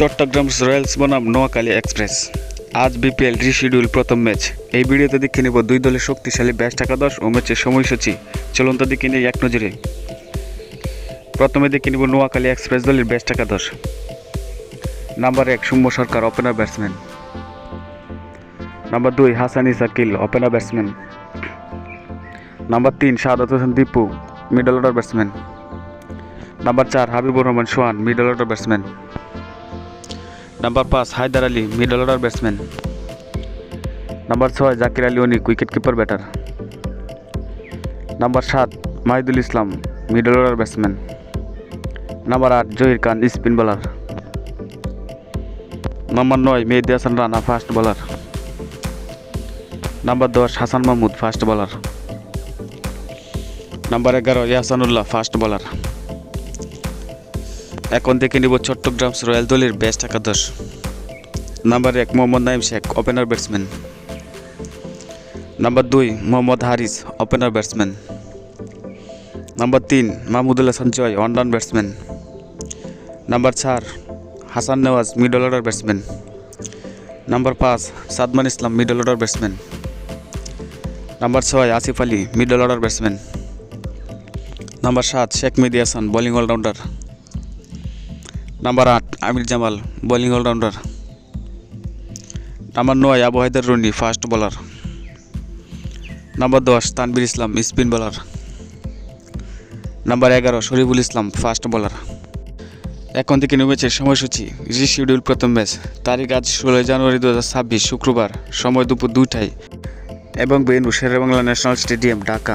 Chittagong Royals বনাম Noakhali express. আজ BPL reschedule প্রথম ম্যাচ। এই ভিডিওতে দেখে নেব দুই দলের শক্তিশালী ব্যাস একাদশ ও ম্যাচের সময়সূচি। চলুন তো দেখে এক নজরে। প্রথমে দেখে নেব নোয়াখালী এক্সপ্রেস দলের ব্যাস একাদশ নাম্বার এক, Soumya Sarkar opener batsman number দুই, Hasani Shakil opener batsman number তিন Shahadat Hossain Dipu middle order batsman number চার, Habibur Rahman Sohan middle order batsman number পাঁচ, Haider Ali middle order batsman number ছয়, Jaker Ali Anik wicket keeper batter number সাত, Mahidul Islam middle order batsman number আট, Zahir Khan spin bowler number নয়, Mehedi Hasan Rana fast bowler number দশ, Hasan Mahmud fast bowler number এগারো Ihsanullah fast bowler এখন দেখে নিব Chattogram royal দলের best একাদশ। নাম্বার এক, Mohammad Naim Sheikh opener batsman number দুই, Mohammad Haris opener batsman number তিন, Mahmudul Hasan Joy one down batsman number চার, Hasan Nawaz middle order batsman number পাঁচ, Shadman Islam middle order batsman number ছয়, Asif Ali middle order batsman number সাত, Sheikh Mehedi Hasan bowling allrounder number আট Amir Jamal bowling allrounder number নয়, Abu Haider Rony fast bowler number দশ Tanvir Islam spin bowler number এগারো, শরীফুল ইসলাম fast bowler এখন থেকে নেমেছে সময়সূচি রিশিডিউল প্রথম ম্যাচ। তারিখ আজ ষোলোই জানুয়ারি দু হাজার ছাব্বিশ, শুক্রবার। সময় দুপুর দুইটায়। এবং venue Shere Bangla national stadium, Dhaka.